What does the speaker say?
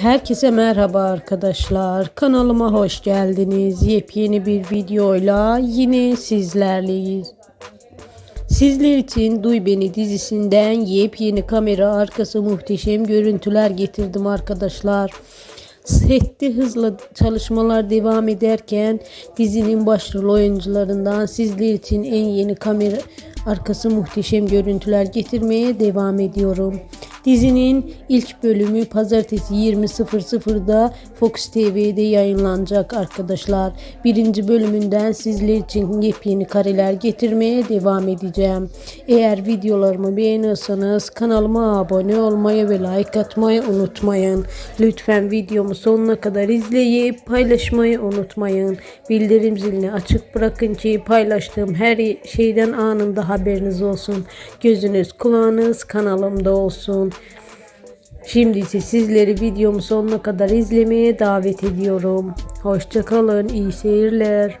Herkese merhaba arkadaşlar. Kanalıma hoş geldiniz. Yepyeni bir videoyla yine sizlerleyiz. Sizler için Duy Beni dizisinden yepyeni kamera arkası muhteşem görüntüler getirdim arkadaşlar. Sette hızla çalışmalar devam ederken dizinin başrol oyuncularından sizler için en yeni kamera arkası muhteşem görüntüler getirmeye devam ediyorum. Dizinin ilk bölümü pazartesi 20.00'da Fox TV'de yayınlanacak arkadaşlar. Birinci bölümünden sizler için yepyeni kareler getirmeye devam edeceğim. Eğer videolarımı beğeniyorsanız kanalıma abone olmayı ve like atmayı unutmayın. Lütfen videomu sonuna kadar izleyip paylaşmayı unutmayın. Bildirim zilini açık bırakın ki paylaştığım her şeyden anında haberiniz olsun. Gözünüz kulağınız kanalımda olsun. Şimdi ise sizleri videomu sonuna kadar izlemeye davet ediyorum. Hoşçakalın, iyi seyirler.